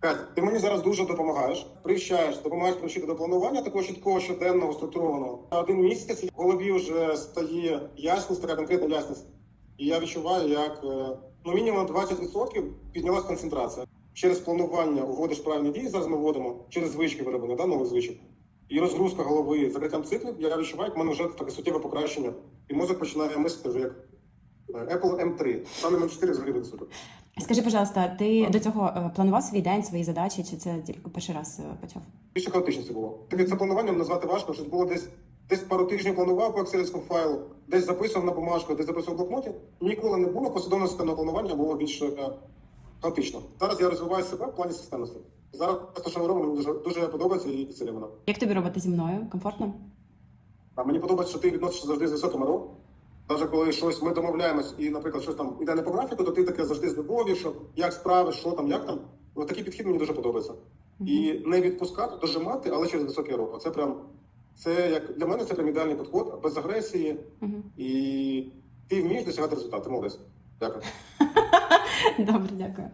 Катя, ти мені зараз дуже допомагаєш. Привчаєш, допомагаєш привчити до планування такого чіткого щоденного, структурованого. Один місяць в голові вже стає ясність, така конкретна ясність. І я відчуваю, як е, ну мінімум 20% піднялась концентрація. Через планування вводиш правильні дії. Зараз ми вводимо через звички вироблення, да, нових звичок. І розгрузка голови закриттям циклів. Я відчуваю, як в мене вже таке суттєве покращення. І мозок починає мислити вже як е, Apple M3. Саме M4 взагалі до супер. Скажи, пожалуйста, ти до цього е, планував свій день, свої задачі, чи це тільки перший раз е, почав? Більше хаотичності було. Тобі це плануванням назвати важко, щось було десь. Десь пару тижнів планував по екселівському файлу, десь записував на бумажку, десь записував в блокноті. Ніколи не було послідовного системного планування, було більш е, хаотично. Зараз я розвиваю себе в плані системності. Зараз те, що ми робимо, мені дуже, дуже подобається і цілі. Як тобі роботи зі мною? Комфортно? А мені подобається, що ти відносишся завжди з високим ро. Навіть коли щось ми домовляємось, і, наприклад, щось там іде не по графіку, то ти таке завжди з любові, що як справи, що там, як там. Ось такий підхід мені дуже подобається. І не відпускати, дожимати, але через високий рок. Це прям це як для мене це прям ідеальний підход, без агресії, і ти вмієш досягати результату. Молодець. Дякую. Добре, дякую.